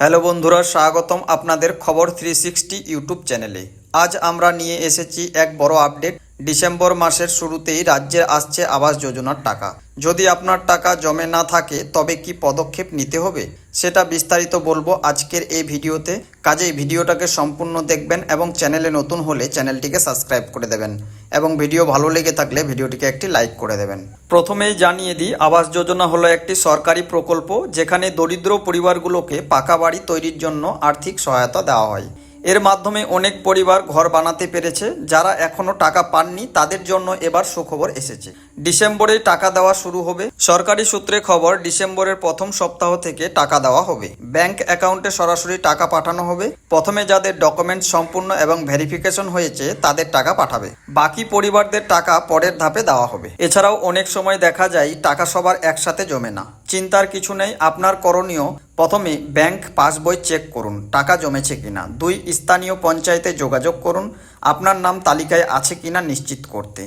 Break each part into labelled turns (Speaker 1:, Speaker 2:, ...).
Speaker 1: Hello বন্ধুরা, স্বাগতম আপনাদের খবর থ্রি সিক্সটি ইউটিউব চ্যানেলে। আজ আমরা নিয়ে এসেছি এক বড় আপডেট ডিসেম্বর মাসের শুরুতেই রাজ্যে আসছে আবাস যোজনার টাকা। যদি আপনার টাকা জমে না থাকে, তবে কি পদক্ষেপ নিতে হবে? সেটা বিস্তারিত বলব আজকের এই ভিডিওতে। কাজেই ভিডিওটাকে সম্পূর্ণ দেখবেন এবং চ্যানেলে নতুন হলে চ্যানেলটিকে সাবস্ক্রাইব করে দেবেন এবং ভিডিও ভালো লেগে থাকলে ভিডিওটিকে একটি লাইক করে দেবেন। প্রথমেই জানিয়ে দিই, আবাস যোজনা হলো একটি সরকারি প্রকল্প যেখানে দরিদ্র পরিবারগুলোকে পাকা বাড়ি তৈরির জন্য আর্থিক সহায়তা দেওয়া হয়। এর মাধ্যমে অনেক পরিবার ঘর বানাতে পেরেছে, যারা এখনও টাকা পাননি, তাদের জন্য এবার সুখবর এসেছে। ডিসেম্বরে টাকা দেওয়া শুরু হবে। সরকারি সূত্রে খবর, ডিসেম্বরের প্রথম সপ্তাহ থেকে টাকা দেওয়া হবে। ব্যাংক অ্যাকাউন্টে সরাসরি টাকা পাঠানো হবে। প্রথমে যাদের ডকুমেন্ট সম্পূর্ণ এবং ভেরিফিকেশন হয়েছে, তাদের টাকা পাঠাবে। বাকি পরিবারদের টাকা পরের ধাপে দেওয়া হবে। এছাড়াও অনেক সময় দেখা যায়, টাকা সবার একসাথে জমে না। চিন্তার কিছু নেই, আপনার করণীয়। প্রথমে ব্যাংক পাসবই চেক করুন, টাকা জমেছে কিনা। দুই, স্থানীয় পঞ্চায়েতে যোগাযোগ করুন, আপনার নাম তালিকায় আছে কিনা নিশ্চিত করতে।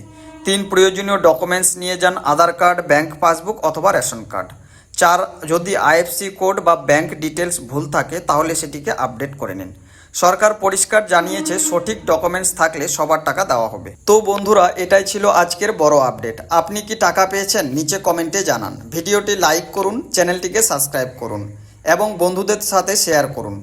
Speaker 1: তিন, প্রয়োজনীয় ডকুমেন্টস নিয়ে যান, আধার কার্ড, ব্যাংক পাসবুক অথবা রেশন কার্ড। চার, যদি আইএফসি কোড বা ব্যাংক ডিটেলস ভুল থাকে, তাহলে সেটিকে আপডেট করে নিন। সরকার পরিষ্কার জানিয়েছে, সঠিক ডকুমেন্টস থাকলে সবার টাকা দেওয়া হবে। তো বন্ধুরা, এটাই ছিল আজকের বড় আপডেট আপনি কি টাকা পেয়েছেন? নিচে কমেন্টে জানান। ভিডিওটি লাইক করুন চ্যানেলটিকে সাবস্ক্রাইব করুন এবং বন্ধুদের সাথে শেয়ার করুন।